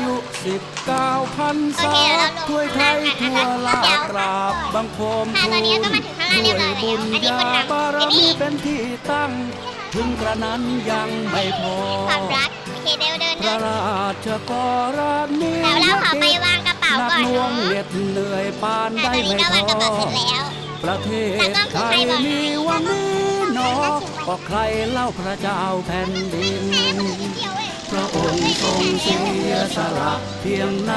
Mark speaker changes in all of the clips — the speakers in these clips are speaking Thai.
Speaker 1: มื่อมายุสิบเก้าพัน
Speaker 2: โอ
Speaker 1: ษา
Speaker 2: เคเดี๋ยวเราลง
Speaker 1: ถ้วยไทย
Speaker 2: ข้าง
Speaker 1: ทั่ว
Speaker 2: ล่าง
Speaker 1: ลา
Speaker 2: กันนะคะ
Speaker 1: กราบบังคม
Speaker 2: ค่ะ
Speaker 1: ทู
Speaker 2: ตอนนี้
Speaker 1: ล
Speaker 2: ก็มาถึงข้างล่างเรียบร้อยแล้ว
Speaker 1: ด้วยบุญ
Speaker 2: อันนี้คน
Speaker 1: ญา
Speaker 2: ทำ
Speaker 1: บาร
Speaker 2: อันนี้
Speaker 1: มีเป็นที่ตั้ง ถึงกระนั้นยังไม่พอ
Speaker 2: ความรักโอเคเดินเดิน
Speaker 1: พ
Speaker 2: เดิ
Speaker 1: ระ
Speaker 2: น
Speaker 1: ราชกรณี
Speaker 2: แล้วเราขอไปวางกระเป๋า
Speaker 1: หนัก
Speaker 2: ก่อน
Speaker 1: หน่วง
Speaker 2: เนาะ
Speaker 1: เหน็ดเหนื่อยปาน
Speaker 2: ค่ะ
Speaker 1: ได้
Speaker 2: ตอนนี้
Speaker 1: ไม่
Speaker 2: ก็
Speaker 1: ท้
Speaker 2: วางกระเป๋าเสร็
Speaker 1: อ
Speaker 2: จแล้ว
Speaker 1: ประเทศไทยมีวันนี้หนอก็ใครเล่าพระเจ้าแผ่นดินพ ระองค์ทรงเสียสละเพียงไหน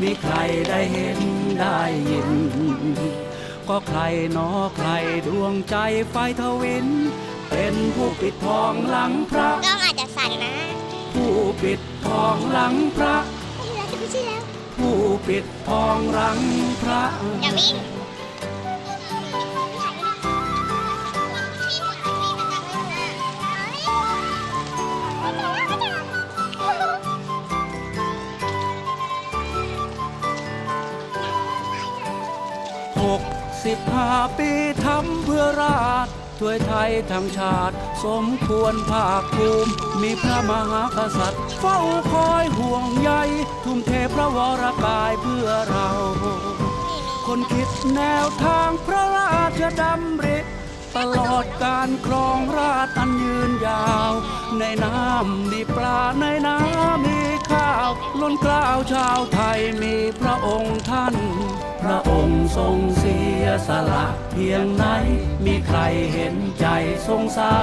Speaker 1: มีใครได้เห็นได้ยิน ก็ใครหนอใครดวงใจไฟทวิน เป็นผู้ปิดทองหลังพระ
Speaker 2: กล้องอาจจะสั่นนะ
Speaker 1: ผู้ปิดทองหลังพระ
Speaker 2: ไม่ใช่แล้วจะไม่ใช่แล้ว
Speaker 1: ผู้ปิดทองหลังพระ
Speaker 2: อย่าวิ่ง
Speaker 1: สิบห้าปีทำเพื่อราชถวยไทยทั้งชาติ สมควรภาคภูมิ มีพระมหากษัตริย์ เฝ้าคอยห่วงใย ทุ่มเทพระวรกายเพื่อเรา คนคิดแนวทางพระราชดำริตลอดการครองราชย์อันยืนยาว ในน้ำมีปลาในน้ำมี ล้นเกล้าวชาวไทยมีพระองค์ท่าน พระองค์ทรงเสียสละเพียงไหน มีใครเห็นใจสงสา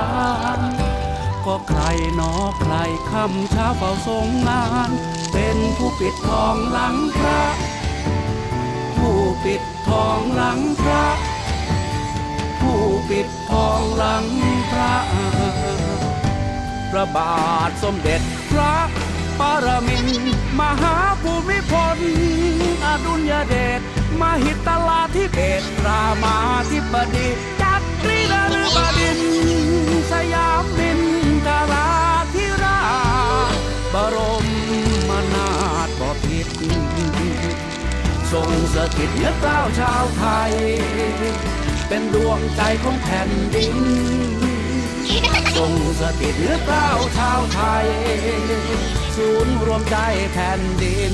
Speaker 1: ร ก็ใครนอใครคำเช้าเฝ้าทรงงาน เป็นผู้ปิดทองหลังพระ ผู้ปิดทองหลังพระ ผู้ปิดทองหลังพระ พระบาทสมเด็จพระ ปรมินมหาภูมิพล อดุลยเดชมหิตลาธิเบศรามาธิบดีจักรีนฤบดิน สยามมินทราธิราชบรมนาถบพิตรทรงสถิตเหนือกล้าชาวไทย เป็นดวงใจของแผ่นดิน ทรงสถิตหรือเปล่าชาวไทย ศูนย์รวมใจแผ่นดิน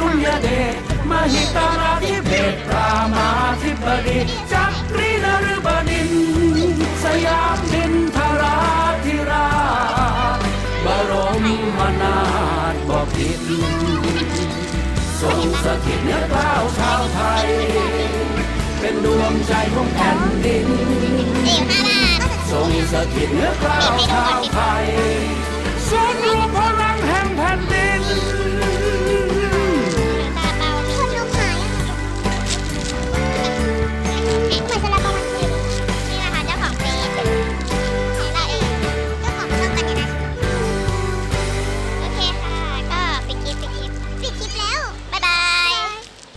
Speaker 1: รมนาถบพิตรทรงสถิตเหนือกล้าวชาวไทย เป็นดวงใจของแผ่นดิน
Speaker 2: สี่ห้าบาท
Speaker 1: ทรงสถิตเหนือกล้าวชาวไทยศูนย์รวมพลั